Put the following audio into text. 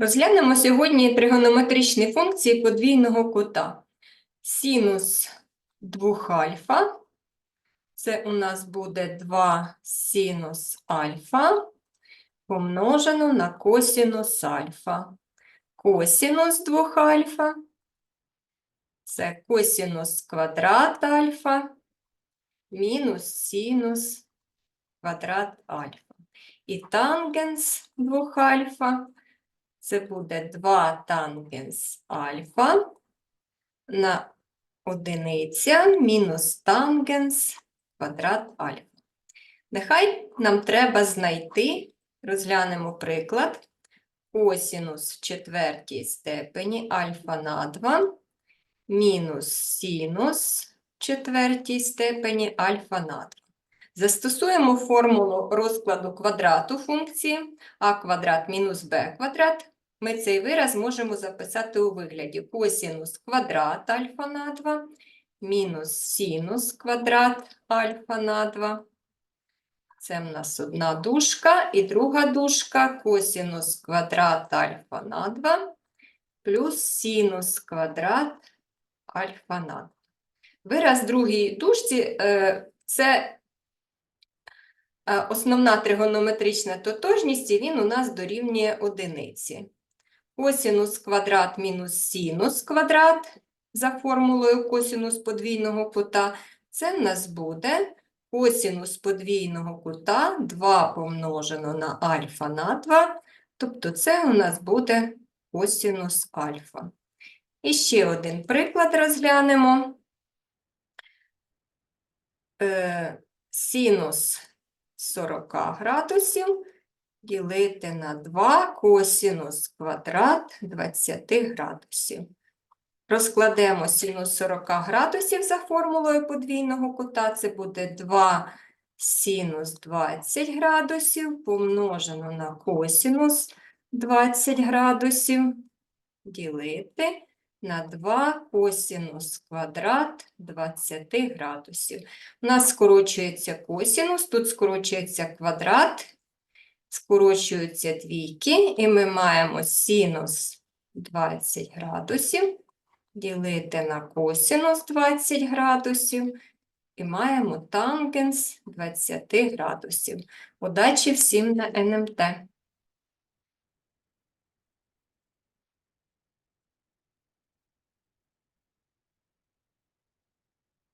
Розглянемо сьогодні тригонометричні функції подвійного кута. Синус 2 альфа. Це у нас буде 2 синус альфа помножено на косинус альфа. Косинус 2 альфа. Це косинус квадрат альфа мінус синус квадрат альфа. І тангенс 2 альфа це буде 2 тангенс альфа на одиниця мінус тангенс квадрат альфа. Нехай нам треба знайти, розглянемо приклад, косінус в четвертій степені альфа на 2 мінус синус в четвертій степені альфа на 2. Застосуємо формулу розкладу квадрату функції а квадрат мінус b квадрат. Ми цей вираз можемо записати у вигляді косінус квадрат альфа на 2 мінус синус квадрат альфа на 2. Це в нас одна дужка і друга дужка косінус квадрат альфа на 2 плюс синус квадрат альфа на 2. Вираз другій дужці е, це основна тригонометрична тотожність, і він у нас дорівнює одиниці. Косінус квадрат мінус синус квадрат за формулою косінус подвійного кута, це в нас буде косінус подвійного кута 2 помножено на альфа на 2, тобто це у нас буде косінус альфа. І ще один приклад розглянемо. Е, Синус 40 градусів ділити на 2 косінус квадрат 20 градусів. Розкладемо синус 40 градусів за формулою подвійного кута. Це буде 2 синус 20 градусів помножено на косінус 20 градусів ділити на 2 косінус квадрат 20 градусів. У нас скорочується косінус, тут скорочується квадрат, скорочуються двійки, і ми маємо синус 20 градусів ділити на косінус 20 градусів, і маємо тангенс 20 градусів. Удачі всім на НМТ!